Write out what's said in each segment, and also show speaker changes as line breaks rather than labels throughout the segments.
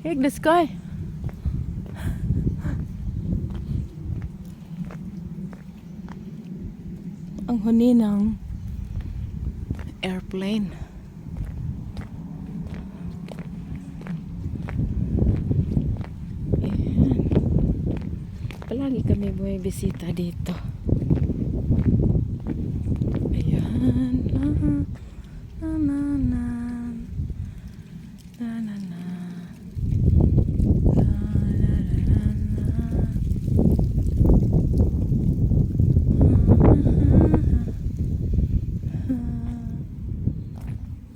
Hey, the sky. Ang huni ng airplane. Ayan. Palagi kami bumibisita dito. Ayan. Na, na, na, na. Na, na, na. La, la, la, la, la.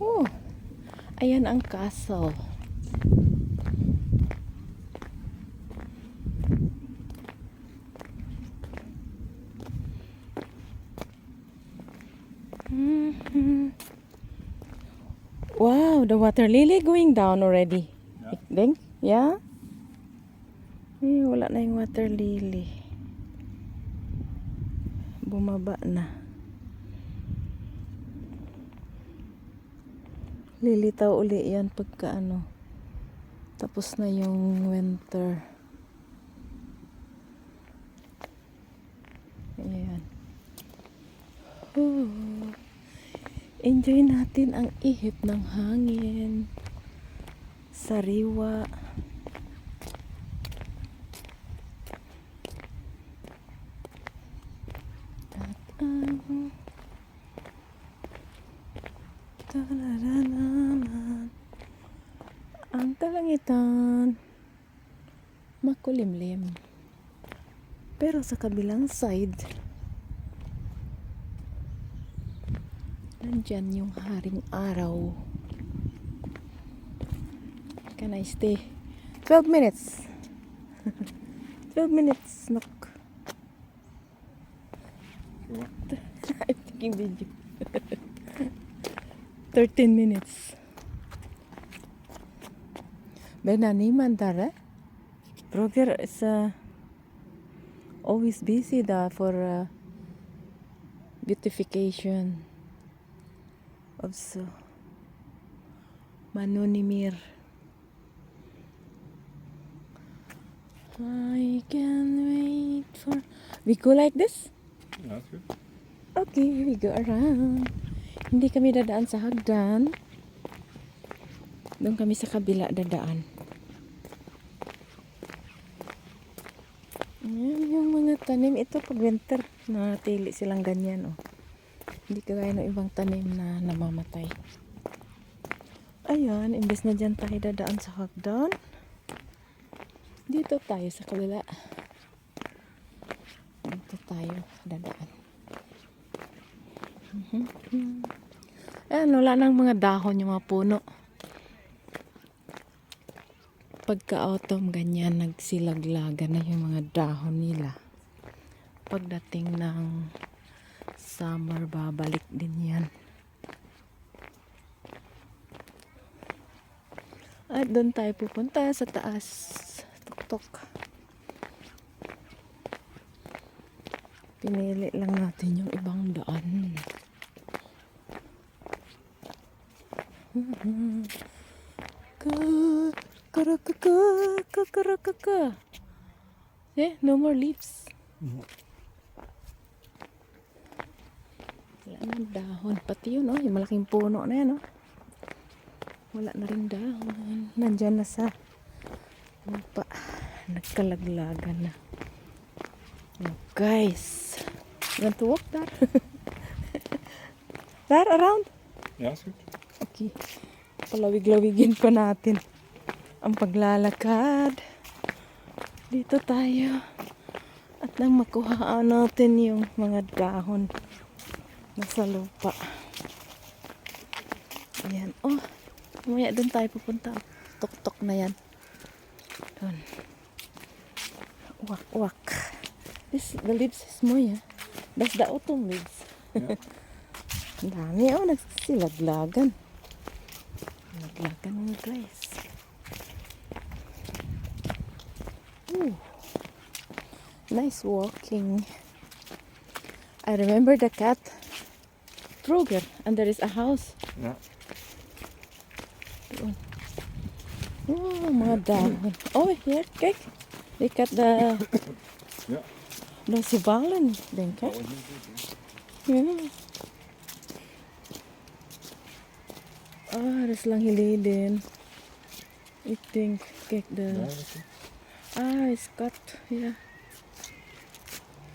Oh, castle. Mhm. Wow, the water lily going down already.
Yeah.
Ding? Yeah? Eh, wala na yung water lily. Bumaba na. Lilitaw uli yan pagka ano. Tapos na yung winter. Ayan. Oh. Enjoy natin ang ihip ng hangin. Sariwa. At ang Tarararanan. Ang kalangitan makulimlim. Pero sa kabilang side nandyan yung haring araw. Can I stay? 12 minutes. 12 minutes. Knock.
Sure.
I'm taking video. 13 minutes. Benani mandara. Roger is uh, always busy da for uh, beautification of so Manunimir. I can wait for. We go like this?
Yeah, that's good.
Okay, we go around. Hindi kami dadaan sa hagdan. Doon kami sa kabila dadaan. Ayan yung mga tanim. Ito pag winter, natili silang ganyan. Oh. Hindi kagaya ng ibang tanim na namamatay. Ayan, imbes na dyan tayo dadaan sa hagdan. Dito tayo sa kabila. Dito tayo dadaan. Ayan, wala nang mga dahon yung mga puno. Pagka autumn, ganyan, nagsilaglaga na yung mga dahon nila. Pagdating ng summer, babalik din yan. At doon tayo pupunta sa taas. Tok-tok. Pinili lang natin yung ibang daan. Ka, kara, ka, ka, ka, kara, ka, ka. Eh, no more leaves. Wala na dahon. Pati yun, oh, yung malaking puno na yan, oh. Wala na rin dahon. Nandyan na sa lupa. Nagkalaglagan na. Oh, guys. You want to walk there? there, around?
Yeah, good.
Okay. Palawig-lawigin pa natin ang paglalakad. Dito tayo. At nang makuhaan natin yung mga dahon nasa lupa. Ayan. Oh, mamaya doon tayo pupunta. Tok-tok na yan. Doon. Wak, wak. This, the leaves is moya. That's the autumn leaves.
Yeah.
Ang dami oh, nagsisilaglagan. Naglagan mga guys. Nice walking. I remember the cat Kruger and there is a house.
Yeah.
Oh, mga dahon. Oh, here, kijk. Look at the,
Ja.
the sibalen, denk ik.
Oh,
Ja. Ah, er is lang geleden. Ik denk, kijk de...
Ja.
Ah, is cut. Yeah.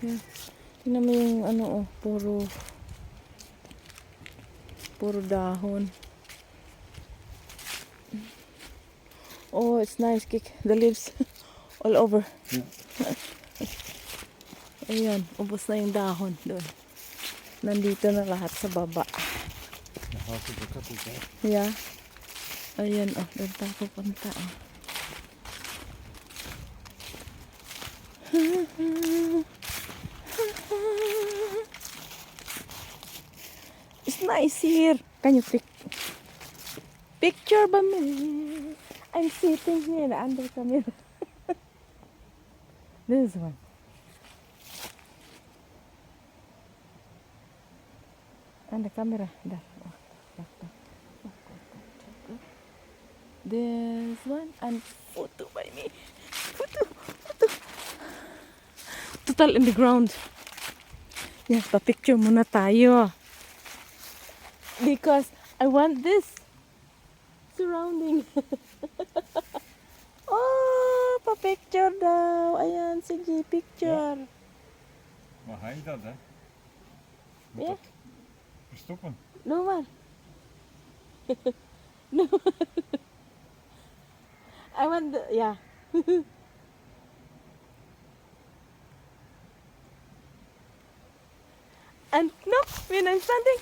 Yeah. Tingnan mo yung ano oh, puro puro dahon. Oh, it's nice. Kick the leaves all over.
Ja.
Ayan, ubos na yung dahon doon. Nandito na lahat sa baba. Yeah. Ayan, oh, doon tayo pupunta, oh. nice here. Can you pick picture ba me? I'm sitting here under camera. this one. Under camera. This one and photo by me. Photo, photo. Total in the ground. Yeah, pa-picture muna tayo. Because I want this surrounding. oh, pa-picture daw. Ayan, sige, picture.
Maar ga je dat, hè? Moet
Ja.
dat verstoppen.
Doe maar. Doe. I want the, yeah. and no, when I'm standing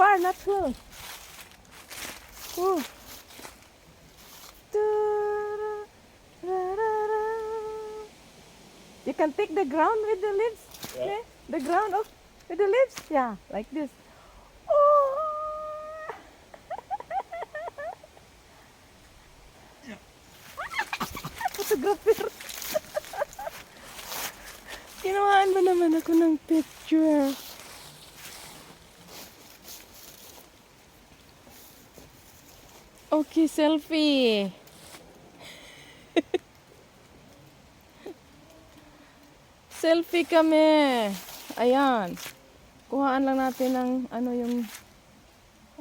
far, not. Ooh. You can take the ground with the leaves.
Yeah.
Okay? The ground of with the leaves. Yeah, like this. Oh. Photographer. Kinawaan ba naman ako ng picture? Okay, selfie. selfie kami. Ayan. Kuhaan lang natin ng ano yung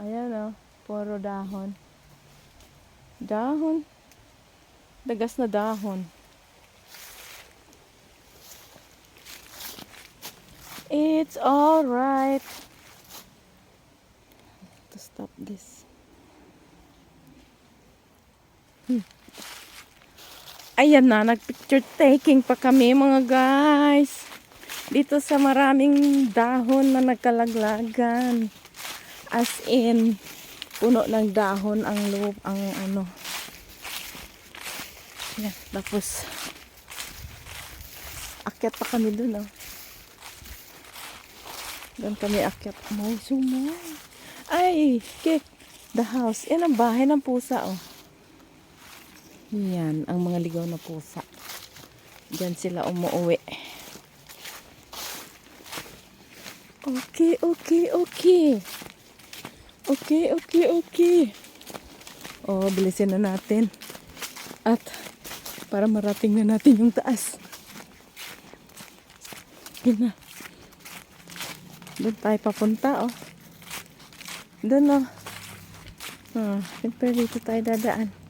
ayan oh, puro dahon. Dahon. Dagas na dahon. It's all right. To stop this. Hmm. Ayan na, nag-picture taking pa kami mga guys. Dito sa maraming dahon na nagkalaglagan. As in, puno ng dahon ang loob, ang ano. Yan, tapos, akyat pa kami dun, oh. Doon kami akyat. May sumo. Ay, kik. The house. Yan ang bahay ng pusa, oh. Yan, ang mga ligaw na pusa. Diyan sila umuwi. Okay, okay, okay. Okay, okay, okay. Oh, bilisin na natin. At para marating na natin yung taas. Yun na. Doon tayo papunta, oh. Doon, oh. Ah, siyempre dito tayo dadaan.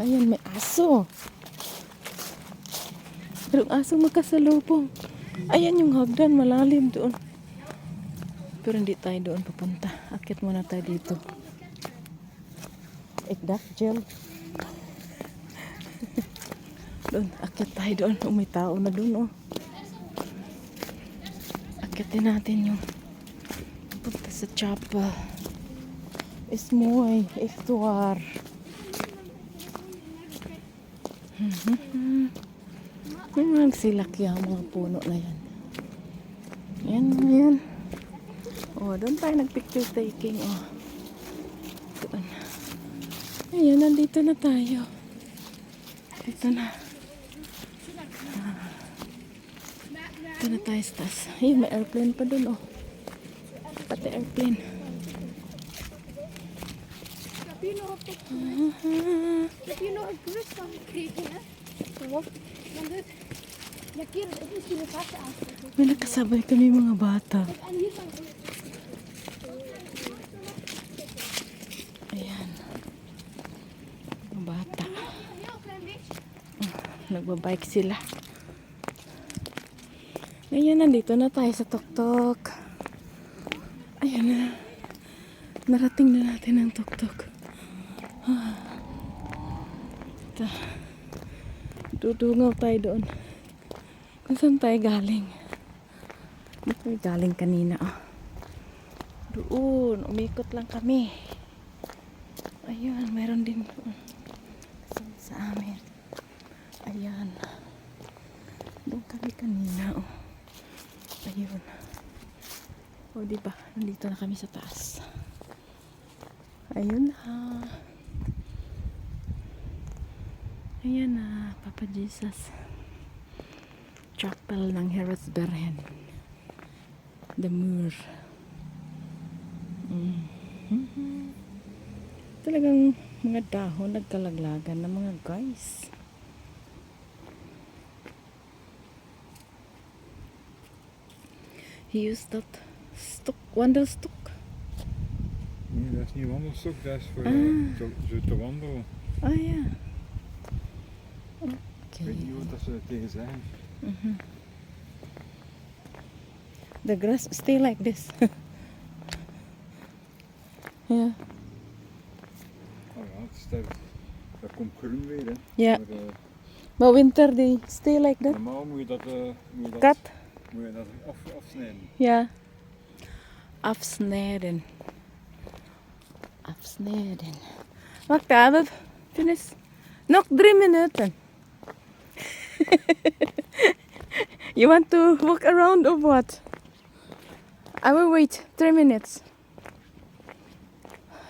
Ayan, may aso. Pero ang aso magkasalubong. Ayan yung hagdan, malalim doon. Pero hindi tayo doon papunta. Akit muna tayo dito. Ekdak, gel. doon, akit tayo doon. Oh, may tao na doon, oh. Akitin natin yung punta sa chapa. Ismoy, Ektuar. Yung nagsilaki ang mga puno na yan. Yan, yan. Oh, doon tayo nag-picture taking. Oh. Doon. Ayan, nandito na tayo. Dito na. Ah. Dito na tayo sa. Ayun, may airplane pa doon, oh. Pati airplane.
Heb je nog een klus van gekregen, hè? Want het... Ja, keer het is misschien een vastje aansteken.
May nakasabay kami mga bata. Ayan. Mga bata.
Beetje.
Nagbabike sila. Ngayon, nandito na tayo sa tuktok. Ayan na. Narating na natin ang tuktok. Ah. Ito. Dudungaw tayo doon. Kung saan tayo galing. Dito tayo galing kanina. Oh. Doon. Umikot lang kami. Ayun, meron din. oh, Sa, amin. Ayan. Doon kami kanina, oh. Ayun. O, di ba? Nandito na kami sa taas. Ayun na. Ayan na, Papa Jesus. Chapel ng Herod's Berhen. The Moor. Mm. Talagang mga dahon nagkalaglagan ng mga guys. He used that stok, wandelstok.
Nee, dat is niet wandelstok, dat is voor
Ah.
te, te wandelen.
Ah ja.
Ik weet niet wat dat ze tegen zeggen.
Mhm. The grass stay like this. ja.
Oh ja, het daar, dat komt groen weer. Hè.
Ja.
Maar, eh,
Maar winter they stay like that.
normaal moet je dat, eh, moet je dat, moet je dat af, afsnijden.
Ja. Afsnijden. Afsnijden. Wacht even. Finish. Nog drie minuten. you want to walk around or what? I will wait three minutes.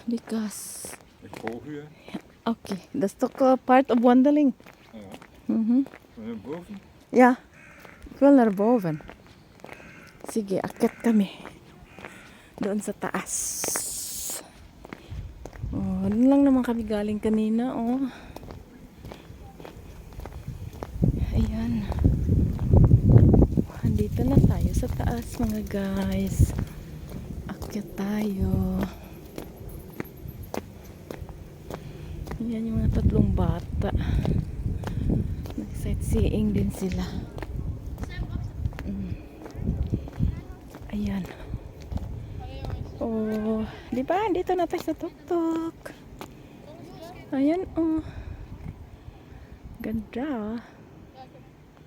Because
Ik volg u, hè.
okay, that's toch part of wandering.
Ah, ja.
Mhm.
We zijn boven.
Ja, ik wil naar boven. Sige, akit kami. Doon sa taas. Oh, lang naman kami galing kanina, oh. Ayan. Andito na tayo sa taas, mga guys. Akyat tayo. Ayan yung mga tatlong bata. Nag-sightseeing din sila. Mm. Ayan. Oh, di ba? Dito na tayo sa tuktok. Ayan, oh. Ganda. ah.